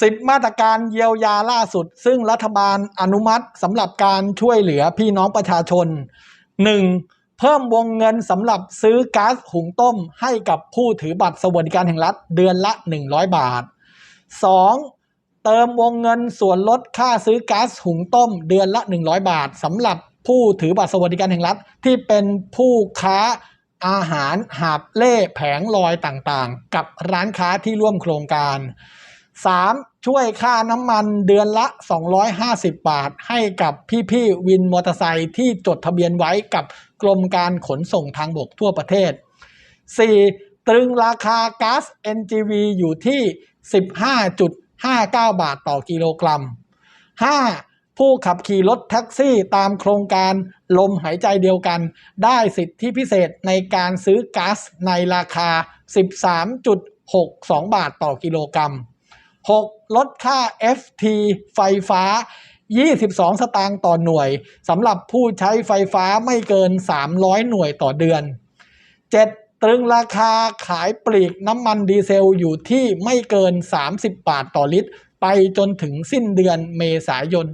สิบมาตรการเยียวยาล่าสุด ซึ่งรัฐบาลอนุมัติสำหรับการช่วยเหลือพี่น้องประชาชน 1. เพิ่มวงเงินสำหรับซื้อก๊าซหุงต้มให้กับผู้ถือบัตรสวัสดิการแห่งรัฐเดือนละ 100 บาท 2. เติมวงเงินส่วนลดค่าซื้อก๊าซหุงต้มเดือนละ 100 บาทสำหรับผู้ถือบัตรสวัสดิการแห่งรัฐที่เป็นผู้ค้าอาหารหาบเล่แผงลอยต่างๆ กับร้านค้าที่ร่วมโครงการ 3. ช่วยค่าน้ำมันเดือนละ 250 บาท ให้กับพี่ๆวินมอเตอร์ไซค์ที่จดทะเบียนไว้กับกรมการขนส่งทางบกทั่วประเทศ 4. ตรึงราคาก๊าซ NGV อยู่ที่ 15.59 บาทต่อกิโลกรัม 5. ผู้ขับขี่รถแท็กซี่ตามโครงการลมหายใจเดียวกัน ได้สิทธิพิเศษในการซื้อก๊าซในราคา 13.62 บาทต่อกิโลกรัม 6. ลดค่า FT ไฟฟ้า 22 สตางค์ต่อหน่วยสำหรับผู้ใช้ไฟฟ้าไม่เกิน 300 หน่วยต่อเดือน 7. ตรึงราคาขายปลีกน้ำมันดีเซลอยู่ที่ไม่เกิน 30 บาทต่อลิตร ไปจนถึงสิ้นเดือนเมษายน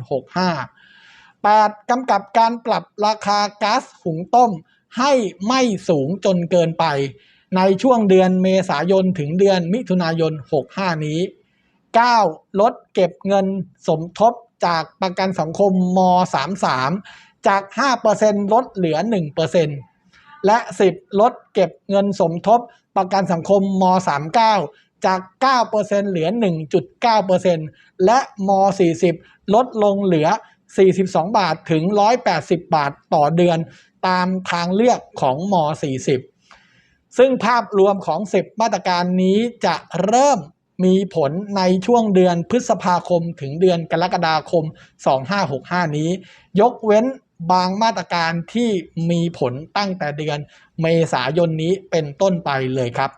65 8. กำกับการปรับราคาก๊าซหุงต้มให้ไม่สูงจนเกินไป ในช่วงเดือนเมษายนถึงเดือนมิถุนายน 65 นี้ 9. ลดเก็บเงินสมทบจากประกันสังคมม 33 จาก 5%ลดเหลือ 1%และ 10. ลดเก็บเงินสมทบประกันสังคมม 39 จาก 9%เหลือ 1.9%และม 40 ลดลงเหลือ 42 บาทถึง 180 บาทต่อเดือนตามทางเลือกของม 40 ซึ่งภาพรวมของ 10 มาตรการนี้จะเริ่ม มีผลในช่วงเดือนพฤษภาคมถึงเดือนกรกฎาคม 2565 นี้ ยกเว้นบางมาตรการที่มีผลตั้งแต่เดือนเมษายนนี้เป็นต้นไปเลยครับ